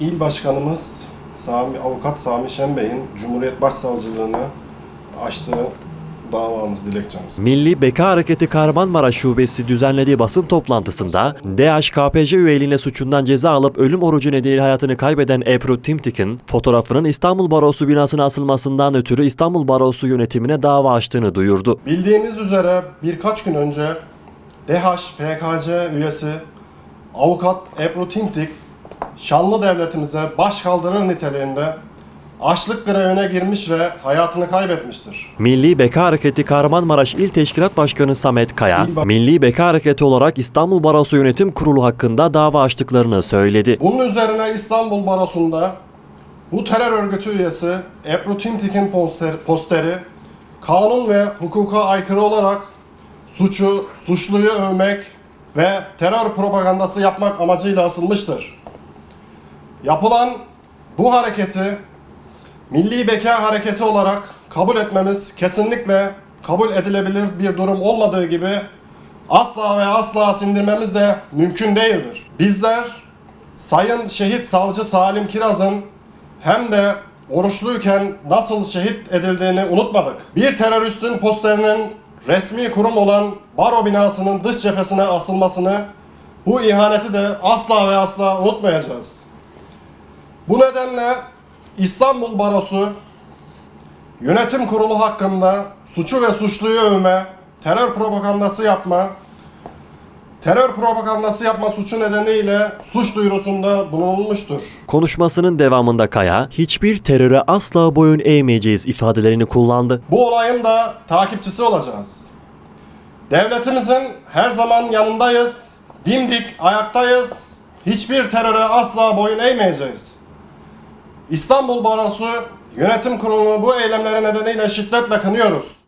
İl Başkanımız Sami, Avukat Sami Şenbey'in Cumhuriyet Başsavcılığını açtığı davamız, dilekçemiz. Milli Beka Hareketi Kahramanmaraş Şubesi düzenlediği basın toplantısında DHKPC üyeliğine suçundan ceza alıp ölüm orucu nedeniyle hayatını kaybeden Ebru Timtik'in fotoğrafının İstanbul Barosu binasına asılmasından ötürü İstanbul Barosu yönetimine dava açtığını duyurdu. Bildiğimiz üzere birkaç gün önce DHPKC üyesi Avukat Ebru Timtik şanlı devletimize baş kaldırır niteliğinde açlık grevine girmiş ve hayatını kaybetmiştir. Milli Beka Hareketi Kahramanmaraş İl Teşkilat Başkanı Samet Kaya, İl Milli Beka Hareketi olarak İstanbul Barosu Yönetim Kurulu hakkında dava açtıklarını söyledi. Bunun üzerine İstanbul Barosu'nda bu terör örgütü üyesi Ebru Timtik'in poster, posteri kanun ve hukuka aykırı olarak suçu, suçluyu övmek ve terör propagandası yapmak amacıyla asılmıştır. Yapılan bu hareketi Milli Beka Hareketi olarak kabul etmemiz kesinlikle kabul edilebilir bir durum olmadığı gibi asla ve asla sindirmemiz de mümkün değildir. Bizler Sayın Şehit Savcı Salim Kiraz'ın hem de oruçluyken nasıl şehit edildiğini unutmadık. Bir teröristin posterinin resmi kurum olan baro binasının dış cephesine asılmasını, bu ihaneti de asla ve asla unutmayacağız. Bu nedenle İstanbul Barosu yönetim kurulu hakkında suçu ve suçluyu övme, terör propagandası yapma, terör propagandası yapma suçu nedeniyle suç duyurusunda bulunulmuştur. Konuşmasının devamında Kaya, hiçbir teröre asla boyun eğmeyeceğiz ifadelerini kullandı. Bu olayın da takipçisi olacağız. Devletimizin her zaman yanındayız, dimdik ayaktayız, hiçbir teröre asla boyun eğmeyeceğiz. İstanbul Barosu Yönetim Kurulu bu eylemleri nedeniyle şiddetle kınıyoruz.